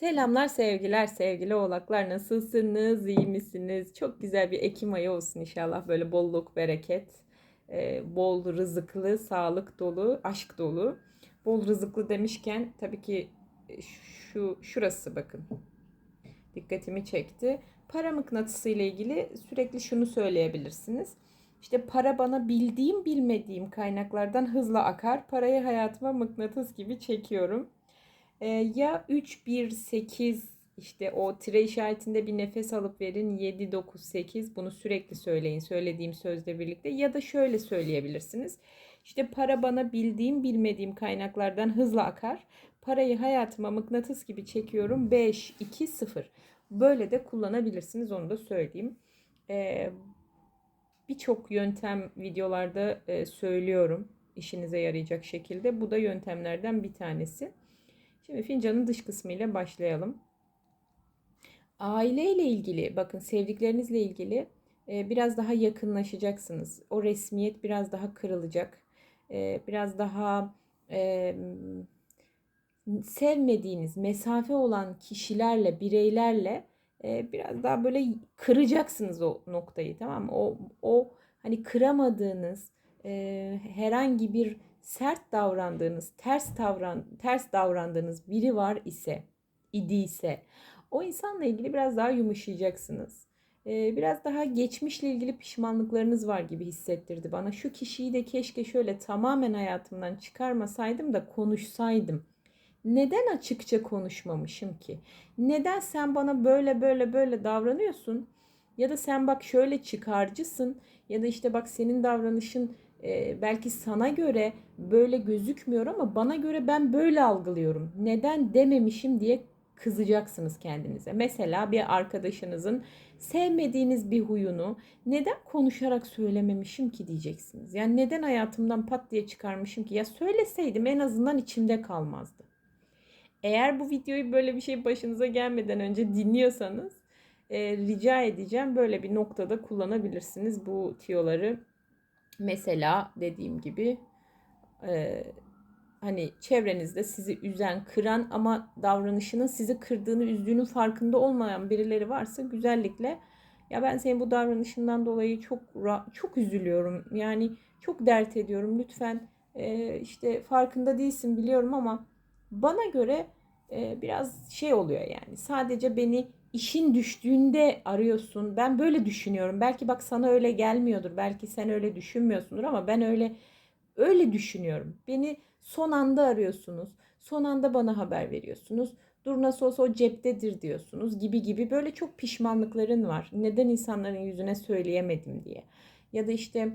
Selamlar, sevgiler, sevgili oğlaklar. Nasılsınız? İyi misiniz? Çok güzel bir Ekim ayı olsun inşallah. Böyle bolluk, bereket, e, bol rızıklı, sağlık dolu, aşk dolu. Bol rızıklı demişken tabii ki e, şu şurası bakın. Dikkatimi çekti. Para mıknatısı ile ilgili sürekli şunu söyleyebilirsiniz. İşte para bana bildiğim bilmediğim kaynaklardan hızla akar. Parayı hayatıma mıknatıs gibi çekiyorum. Ee, ya 3, 1, 8 işte o tire işaretinde bir nefes alıp verin 7, 9, 8 bunu sürekli söyleyin söylediğim sözle birlikte ya da şöyle söyleyebilirsiniz. İşte para bana bildiğim bilmediğim kaynaklardan hızla akar. Parayı hayatıma mıknatıs gibi çekiyorum 5, 2, 0. Böyle de kullanabilirsiniz onu da söyleyeyim. Ee, Birçok yöntem videolarda e, söylüyorum işinize yarayacak şekilde. Bu da yöntemlerden bir tanesi. Şimdi fincanın dış kısmı ile başlayalım. Aile ile ilgili, bakın sevdiklerinizle ilgili e, biraz daha yakınlaşacaksınız. O resmiyet biraz daha kırılacak. E, biraz daha e, sevmediğiniz, mesafe olan kişilerle, bireylerle biraz daha böyle kıracaksınız o noktayı tamam mı? O, o hani kıramadığınız herhangi bir sert davrandığınız, ters davran ters davrandığınız biri var ise, idiyse o insanla ilgili biraz daha yumuşayacaksınız. Ee, biraz daha geçmişle ilgili pişmanlıklarınız var gibi hissettirdi bana. Şu kişiyi de keşke şöyle tamamen hayatımdan çıkarmasaydım da konuşsaydım. Neden açıkça konuşmamışım ki? Neden sen bana böyle böyle böyle davranıyorsun? Ya da sen bak şöyle çıkarcısın ya da işte bak senin davranışın e, belki sana göre böyle gözükmüyor ama bana göre ben böyle algılıyorum. Neden dememişim diye kızacaksınız kendinize. Mesela bir arkadaşınızın sevmediğiniz bir huyunu neden konuşarak söylememişim ki diyeceksiniz. Yani neden hayatımdan pat diye çıkarmışım ki? Ya söyleseydim en azından içimde kalmazdı. Eğer bu videoyu böyle bir şey başınıza gelmeden önce dinliyorsanız e, rica edeceğim böyle bir noktada kullanabilirsiniz bu tiyoları Mesela dediğim gibi e, hani çevrenizde sizi üzen, kıran ama davranışının sizi kırdığını, üzdüğünün farkında olmayan birileri varsa güzellikle ya ben senin bu davranışından dolayı çok çok üzülüyorum. Yani çok dert ediyorum. Lütfen e, işte farkında değilsin biliyorum ama bana göre e, biraz şey oluyor yani. Sadece beni işin düştüğünde arıyorsun. Ben böyle düşünüyorum. Belki bak sana öyle gelmiyordur. Belki sen öyle düşünmüyorsundur ama ben öyle öyle düşünüyorum. Beni son anda arıyorsunuz. Son anda bana haber veriyorsunuz. Dur nasıl olsa o ceptedir diyorsunuz gibi gibi böyle çok pişmanlıkların var. Neden insanların yüzüne söyleyemedim diye. Ya da işte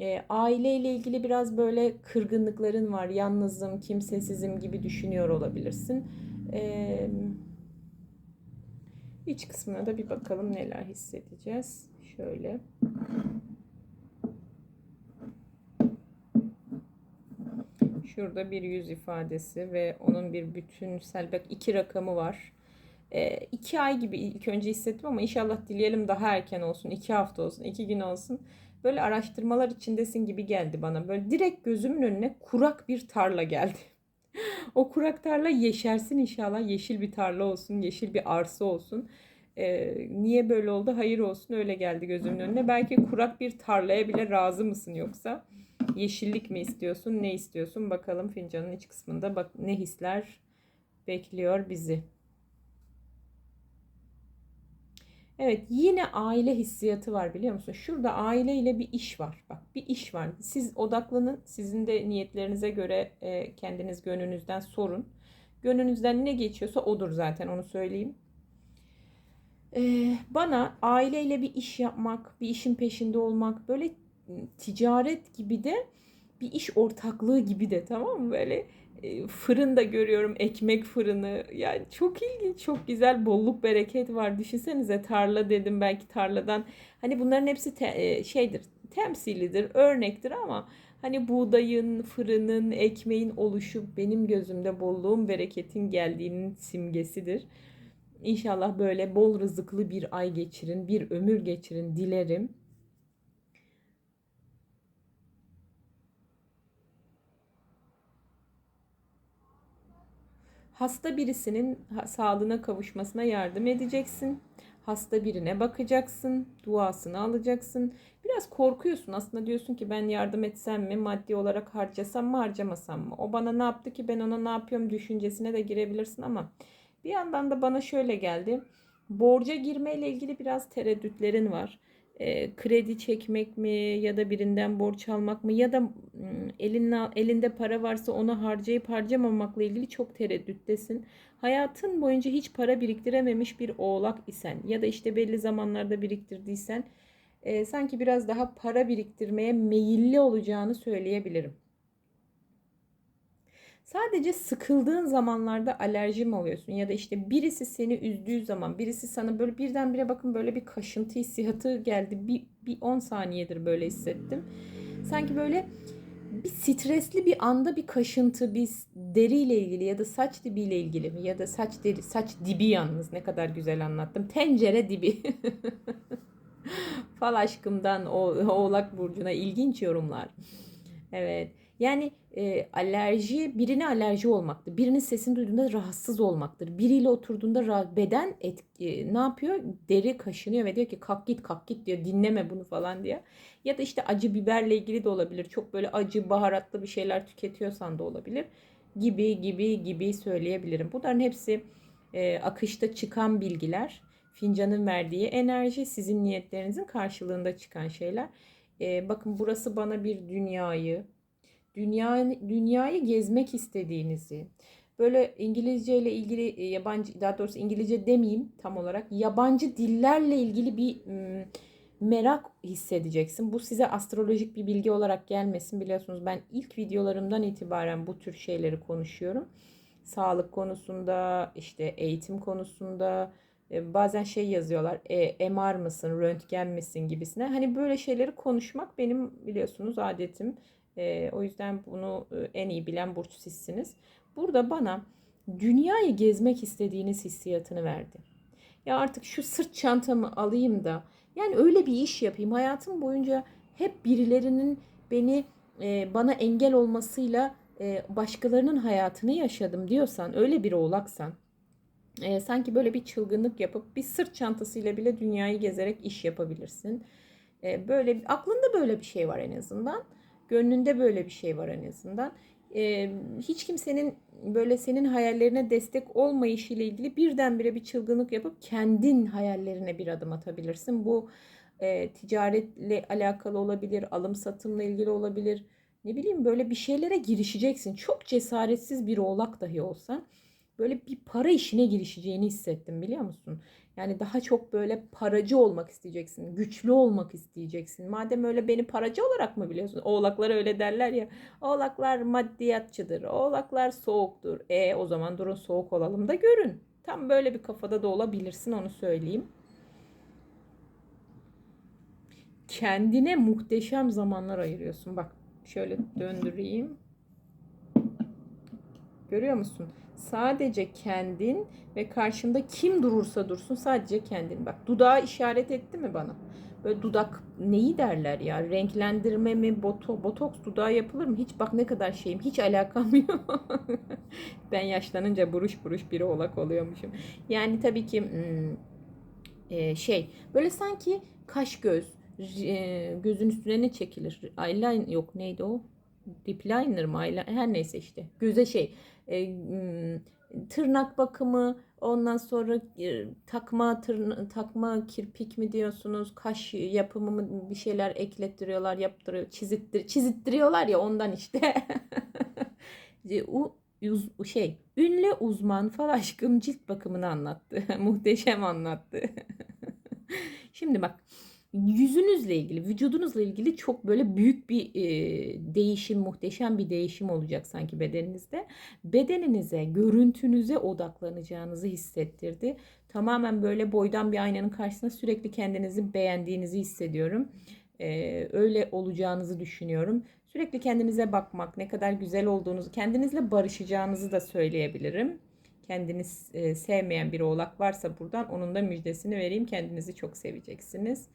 e, aileyle ilgili biraz böyle kırgınlıkların var. Yalnızım, kimsesizim gibi düşünüyor olabilirsin. Eee İç kısmına da bir bakalım neler hissedeceğiz. Şöyle. Şurada bir yüz ifadesi ve onun bir bütünsel bak iki rakamı var. E, iki ay gibi ilk önce hissettim ama inşallah dileyelim daha erken olsun. iki hafta olsun, iki gün olsun. Böyle araştırmalar içindesin gibi geldi bana. Böyle direkt gözümün önüne kurak bir tarla geldi o kurak tarla yeşersin inşallah. Yeşil bir tarla olsun, yeşil bir arsa olsun. Ee, niye böyle oldu? Hayır olsun öyle geldi gözümün önüne. Belki kurak bir tarlaya bile razı mısın yoksa? Yeşillik mi istiyorsun? Ne istiyorsun? Bakalım fincanın iç kısmında bak ne hisler bekliyor bizi. Evet yine aile hissiyatı var biliyor musun? Şurada aile ile bir iş var. Bak bir iş var. Siz odaklanın. Sizin de niyetlerinize göre e, kendiniz gönlünüzden sorun. Gönlünüzden ne geçiyorsa odur zaten onu söyleyeyim. Ee, bana aileyle bir iş yapmak, bir işin peşinde olmak, böyle ticaret gibi de bir iş ortaklığı gibi de tamam mı? Böyle e, fırın da görüyorum ekmek fırını yani çok ilginç çok güzel bolluk bereket var düşünsenize tarla dedim belki tarladan hani bunların hepsi te, e, şeydir temsilidir örnektir ama hani buğdayın fırının ekmeğin oluşu benim gözümde bolluğun bereketin geldiğinin simgesidir. İnşallah böyle bol rızıklı bir ay geçirin bir ömür geçirin dilerim. Hasta birisinin sağlığına kavuşmasına yardım edeceksin. Hasta birine bakacaksın, duasını alacaksın. Biraz korkuyorsun aslında diyorsun ki ben yardım etsem mi, maddi olarak harcasam mı, harcamasam mı? O bana ne yaptı ki ben ona ne yapıyorum düşüncesine de girebilirsin ama bir yandan da bana şöyle geldi. Borca girmeyle ilgili biraz tereddütlerin var. E, kredi çekmek mi ya da birinden borç almak mı ya da elinde, elinde para varsa onu harcayıp harcamamakla ilgili çok tereddüttesin. Hayatın boyunca hiç para biriktirememiş bir oğlak isen ya da işte belli zamanlarda biriktirdiysen e, sanki biraz daha para biriktirmeye meyilli olacağını söyleyebilirim. Sadece sıkıldığın zamanlarda alerji mi oluyorsun ya da işte birisi seni üzdüğü zaman birisi sana böyle birdenbire bakın böyle bir kaşıntı hissiyatı geldi. Bir, bir 10 saniyedir böyle hissettim. Sanki böyle bir stresli bir anda bir kaşıntı, bir deriyle ilgili ya da saç dibiyle ilgili mi ya da saç deri, saç dibi yalnız ne kadar güzel anlattım. Tencere dibi. Fal aşkımdan o Oğlak burcuna ilginç yorumlar. Evet. Yani e, alerji birine alerji olmaktır. Birinin sesini duyduğunda rahatsız olmaktır. Biriyle oturduğunda beden et, e, ne yapıyor? Deri kaşınıyor ve diyor ki kalk git kalk git diyor. Dinleme bunu falan diye. Ya da işte acı biberle ilgili de olabilir. Çok böyle acı baharatlı bir şeyler tüketiyorsan da olabilir. Gibi gibi gibi söyleyebilirim. Bunların hepsi e, akışta çıkan bilgiler. Fincanın verdiği enerji sizin niyetlerinizin karşılığında çıkan şeyler. E, bakın burası bana bir dünyayı, dünya dünyayı gezmek istediğinizi, böyle İngilizce ile ilgili e, yabancı daha doğrusu İngilizce demeyeyim tam olarak yabancı dillerle ilgili bir merak hissedeceksin. Bu size astrolojik bir bilgi olarak gelmesin biliyorsunuz. Ben ilk videolarımdan itibaren bu tür şeyleri konuşuyorum. Sağlık konusunda, işte eğitim konusunda, e, bazen şey yazıyorlar. E, MR mısın, röntgen misin gibisine. Hani böyle şeyleri konuşmak benim biliyorsunuz adetim. E, o yüzden bunu en iyi bilen burç sizsiniz. Burada bana dünyayı gezmek istediğiniz hissiyatını verdi. Ya artık şu sırt çantamı alayım da yani öyle bir iş yapayım. Hayatım boyunca hep birilerinin beni e, bana engel olmasıyla e, başkalarının hayatını yaşadım diyorsan, öyle bir oğlaksan e, sanki böyle bir çılgınlık yapıp bir sırt çantasıyla bile dünyayı gezerek iş yapabilirsin. E, böyle aklında böyle bir şey var en azından. Gönlünde böyle bir şey var en azından. E, hiç kimsenin böyle senin hayallerine destek olmayışı ile ilgili birdenbire bir çılgınlık yapıp kendin hayallerine bir adım atabilirsin. Bu e, ticaretle alakalı olabilir, alım satımla ilgili olabilir. Ne bileyim böyle bir şeylere girişeceksin. Çok cesaretsiz bir oğlak dahi olsan böyle bir para işine girişeceğini hissettim biliyor musun? Yani daha çok böyle paracı olmak isteyeceksin. Güçlü olmak isteyeceksin. Madem öyle beni paracı olarak mı biliyorsun? Oğlaklar öyle derler ya. Oğlaklar maddiyatçıdır. Oğlaklar soğuktur. E o zaman durun soğuk olalım da görün. Tam böyle bir kafada da olabilirsin onu söyleyeyim. Kendine muhteşem zamanlar ayırıyorsun. Bak şöyle döndüreyim. Görüyor musun? Sadece kendin ve karşında kim durursa dursun sadece kendin. Bak dudağı işaret etti mi bana? Böyle dudak neyi derler ya? Renklendirme mi? Boto, botoks dudağı yapılır mı? Hiç bak ne kadar şeyim. Hiç alakam yok. ben yaşlanınca buruş buruş biri olak oluyormuşum. Yani tabii ki hmm, e, şey böyle sanki kaş göz e, gözün üstüne ne çekilir? Eyeliner yok neydi o? Lip liner mı? Her neyse işte. Göze şey e, tırnak bakımı, ondan sonra e, takma tırna, takma kirpik mi diyorsunuz, kaş yapımı mı bir şeyler eklettiriyorlar, yaptırıyor, çizittir, çizittiriyorlar ya ondan işte. U, uz, şey, ünlü uzman fal aşkım cilt bakımını anlattı. Muhteşem anlattı. Şimdi bak yüzünüzle ilgili, vücudunuzla ilgili çok böyle büyük bir e, değişim, muhteşem bir değişim olacak sanki bedeninizde. Bedeninize, görüntünüze odaklanacağınızı hissettirdi. Tamamen böyle boydan bir aynanın karşısında sürekli kendinizi beğendiğinizi hissediyorum. E, öyle olacağınızı düşünüyorum. Sürekli kendinize bakmak, ne kadar güzel olduğunuzu, kendinizle barışacağınızı da söyleyebilirim kendiniz e, sevmeyen bir oğlak varsa buradan onun da müjdesini vereyim. Kendinizi çok seveceksiniz.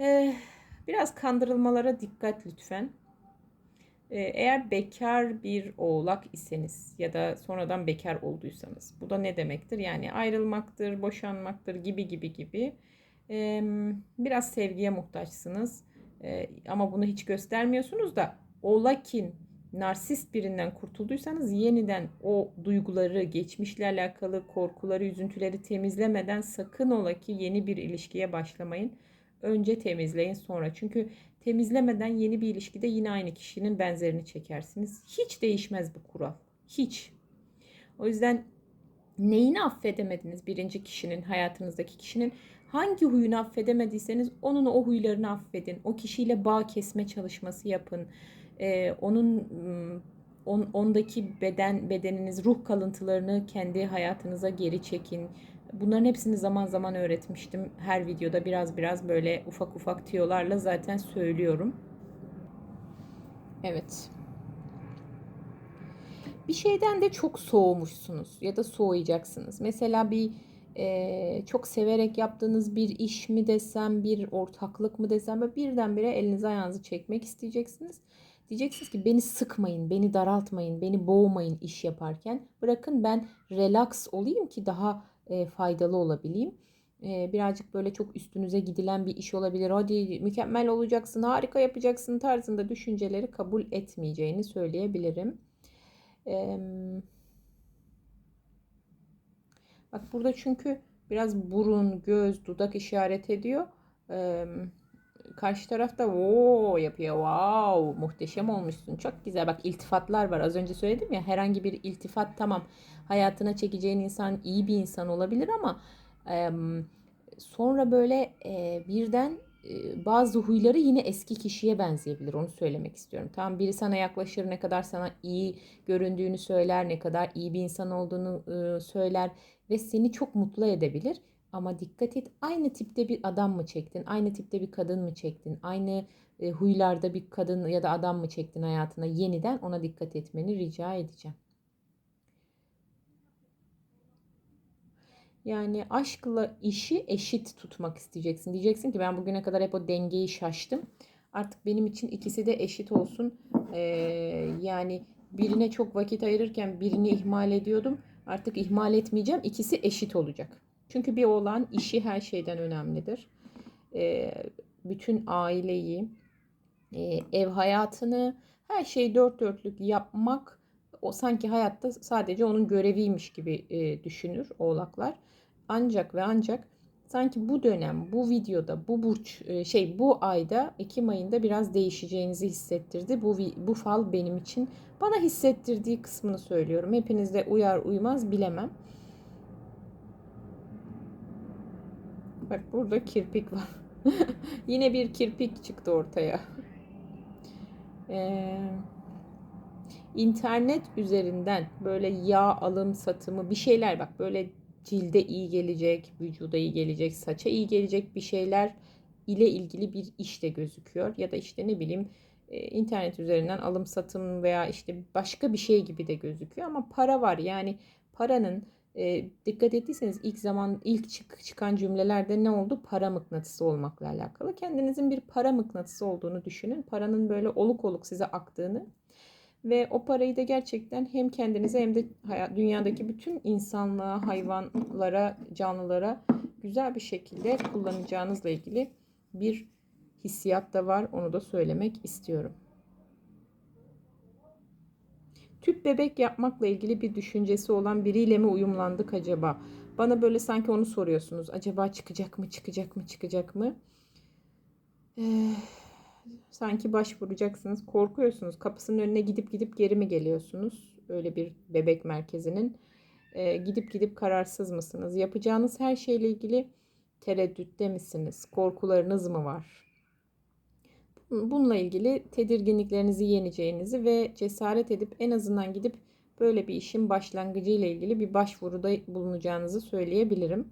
Ee, biraz kandırılmalara dikkat lütfen. Ee, eğer bekar bir oğlak iseniz ya da sonradan bekar olduysanız bu da ne demektir? Yani ayrılmaktır, boşanmaktır gibi gibi gibi. Biraz sevgiye muhtaçsınız ee, ama bunu hiç göstermiyorsunuz da ola ki narsist birinden kurtulduysanız yeniden o duyguları, geçmişle alakalı korkuları, üzüntüleri temizlemeden sakın ola ki yeni bir ilişkiye başlamayın. Önce temizleyin sonra. Çünkü temizlemeden yeni bir ilişkide yine aynı kişinin benzerini çekersiniz. Hiç değişmez bu kural. Hiç. O yüzden neyini affedemediniz birinci kişinin, hayatınızdaki kişinin hangi huyunu affedemediyseniz onun o huylarını affedin. O kişiyle bağ kesme çalışması yapın. Ee, onun on, ondaki beden bedeniniz, ruh kalıntılarını kendi hayatınıza geri çekin. Bunların hepsini zaman zaman öğretmiştim. Her videoda biraz biraz böyle ufak ufak tiyolarla zaten söylüyorum. Evet. Bir şeyden de çok soğumuşsunuz ya da soğuyacaksınız. Mesela bir e, çok severek yaptığınız bir iş mi desem, bir ortaklık mı desem böyle birdenbire elinizi ayağınızı çekmek isteyeceksiniz. Diyeceksiniz ki beni sıkmayın, beni daraltmayın, beni boğmayın iş yaparken. Bırakın ben relax olayım ki daha e, faydalı olabileyim. E, birazcık böyle çok üstünüze gidilen bir iş olabilir. Hadi mükemmel olacaksın, harika yapacaksın tarzında düşünceleri kabul etmeyeceğini söyleyebilirim. E, bak burada çünkü biraz burun, göz, dudak işaret ediyor. E, karşı tarafta o yapıyor. Wow, muhteşem olmuşsun. Çok güzel. Bak iltifatlar var. Az önce söyledim ya herhangi bir iltifat tamam. Hayatına çekeceğin insan iyi bir insan olabilir ama e, sonra böyle e, birden bazı huyları yine eski kişiye benzeyebilir. Onu söylemek istiyorum. Tamam biri sana yaklaşır ne kadar sana iyi göründüğünü söyler, ne kadar iyi bir insan olduğunu söyler ve seni çok mutlu edebilir. Ama dikkat et aynı tipte bir adam mı çektin? Aynı tipte bir kadın mı çektin? Aynı e, huylarda bir kadın ya da adam mı çektin hayatına? Yeniden ona dikkat etmeni rica edeceğim. Yani aşkla işi eşit tutmak isteyeceksin. Diyeceksin ki ben bugüne kadar hep o dengeyi şaştım. Artık benim için ikisi de eşit olsun. Ee, yani birine çok vakit ayırırken birini ihmal ediyordum. Artık ihmal etmeyeceğim. İkisi eşit olacak. Çünkü bir oğlan işi her şeyden önemlidir. E, bütün aileyi, e, ev hayatını, her şeyi dört dörtlük yapmak o sanki hayatta sadece onun göreviymiş gibi e, düşünür oğlaklar. Ancak ve ancak sanki bu dönem, bu videoda, bu burç e, şey bu ayda Ekim ayında biraz değişeceğinizi hissettirdi. Bu bu fal benim için bana hissettirdiği kısmını söylüyorum. Hepinizde uyar uymaz bilemem. Bak burada kirpik var. Yine bir kirpik çıktı ortaya. Ee, internet üzerinden böyle yağ alım satımı bir şeyler bak böyle cilde iyi gelecek, vücuda iyi gelecek, saça iyi gelecek bir şeyler ile ilgili bir iş de gözüküyor. Ya da işte ne bileyim internet üzerinden alım satım veya işte başka bir şey gibi de gözüküyor ama para var. Yani paranın e, dikkat ettiyseniz ilk zaman ilk çık, çıkan cümlelerde ne oldu? Para mıknatısı olmakla alakalı. Kendinizin bir para mıknatısı olduğunu düşünün. Paranın böyle oluk oluk size aktığını ve o parayı da gerçekten hem kendinize hem de dünyadaki bütün insanlığa, hayvanlara, canlılara güzel bir şekilde kullanacağınızla ilgili bir hissiyat da var. Onu da söylemek istiyorum. Tüp bebek yapmakla ilgili bir düşüncesi olan biriyle mi uyumlandık acaba? Bana böyle sanki onu soruyorsunuz. Acaba çıkacak mı, çıkacak mı, çıkacak mı? Ee, sanki başvuracaksınız. Korkuyorsunuz. Kapısının önüne gidip gidip geri mi geliyorsunuz? Öyle bir bebek merkezinin. Ee, gidip gidip kararsız mısınız? Yapacağınız her şeyle ilgili tereddütte misiniz? Korkularınız mı var? Bununla ilgili tedirginliklerinizi yeneceğinizi ve cesaret edip en azından gidip böyle bir işin başlangıcı ile ilgili bir başvuruda bulunacağınızı söyleyebilirim.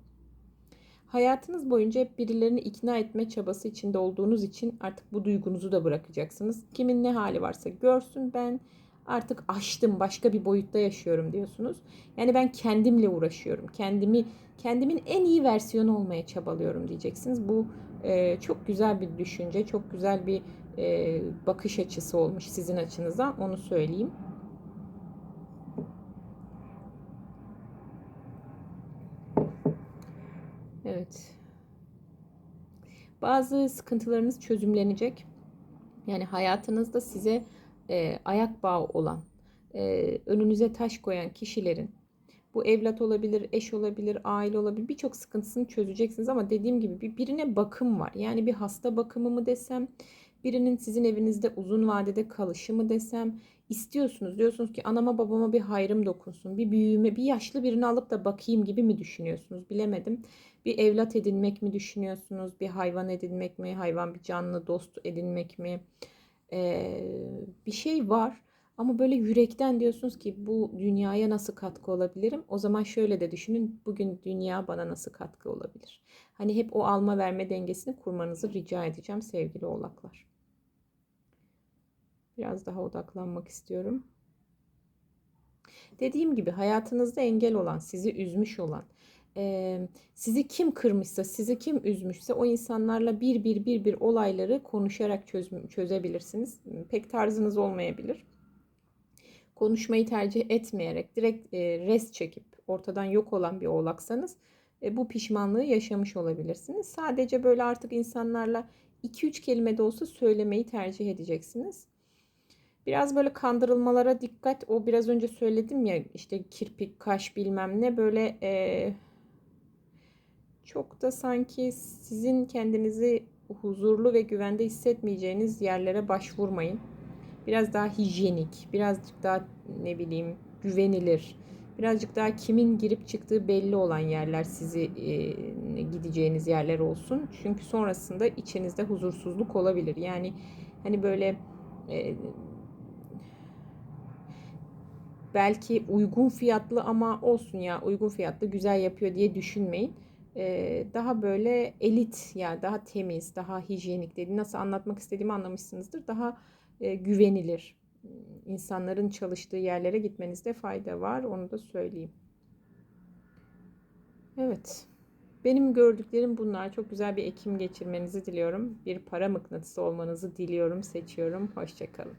Hayatınız boyunca hep birilerini ikna etme çabası içinde olduğunuz için artık bu duygunuzu da bırakacaksınız. Kimin ne hali varsa görsün ben artık aştım başka bir boyutta yaşıyorum diyorsunuz. Yani ben kendimle uğraşıyorum. Kendimi kendimin en iyi versiyonu olmaya çabalıyorum diyeceksiniz. Bu e, çok güzel bir düşünce, çok güzel bir e, bakış açısı olmuş sizin açınızdan onu söyleyeyim. Evet. Bazı sıkıntılarınız çözümlenecek. Yani hayatınızda size e, ayak bağı olan, e, önünüze taş koyan kişilerin bu evlat olabilir, eş olabilir, aile olabilir. Birçok sıkıntısını çözeceksiniz ama dediğim gibi bir birine bakım var. Yani bir hasta bakımı mı desem, birinin sizin evinizde uzun vadede kalışı mı desem, istiyorsunuz. Diyorsunuz ki anama babama bir hayrım dokunsun. Bir büyüğüme, bir yaşlı birini alıp da bakayım gibi mi düşünüyorsunuz? Bilemedim. Bir evlat edinmek mi düşünüyorsunuz? Bir hayvan edinmek mi? Hayvan bir canlı dost edinmek mi? Ee, bir şey var. Ama böyle yürekten diyorsunuz ki bu dünyaya nasıl katkı olabilirim? O zaman şöyle de düşünün. Bugün dünya bana nasıl katkı olabilir? Hani hep o alma verme dengesini kurmanızı rica edeceğim sevgili oğlaklar. Biraz daha odaklanmak istiyorum. Dediğim gibi hayatınızda engel olan, sizi üzmüş olan, sizi kim kırmışsa, sizi kim üzmüşse o insanlarla bir bir bir bir olayları konuşarak çöz, çözebilirsiniz. Pek tarzınız olmayabilir konuşmayı tercih etmeyerek direkt e, res çekip ortadan yok olan bir oğlaksanız e, bu pişmanlığı yaşamış olabilirsiniz. Sadece böyle artık insanlarla 2-3 kelime de olsa söylemeyi tercih edeceksiniz. Biraz böyle kandırılmalara dikkat. O biraz önce söyledim ya işte kirpik, kaş bilmem ne böyle e, çok da sanki sizin kendinizi huzurlu ve güvende hissetmeyeceğiniz yerlere başvurmayın biraz daha hijyenik, birazcık daha ne bileyim güvenilir, birazcık daha kimin girip çıktığı belli olan yerler sizi e, gideceğiniz yerler olsun. Çünkü sonrasında içinizde huzursuzluk olabilir. Yani hani böyle e, belki uygun fiyatlı ama olsun ya uygun fiyatlı güzel yapıyor diye düşünmeyin. Ee, daha böyle elit yani daha temiz, daha hijyenik dedi. Nasıl anlatmak istediğimi anlamışsınızdır. Daha e, güvenilir. İnsanların çalıştığı yerlere gitmenizde fayda var. Onu da söyleyeyim. Evet. Benim gördüklerim bunlar. Çok güzel bir Ekim geçirmenizi diliyorum. Bir para mıknatısı olmanızı diliyorum, seçiyorum. Hoşçakalın.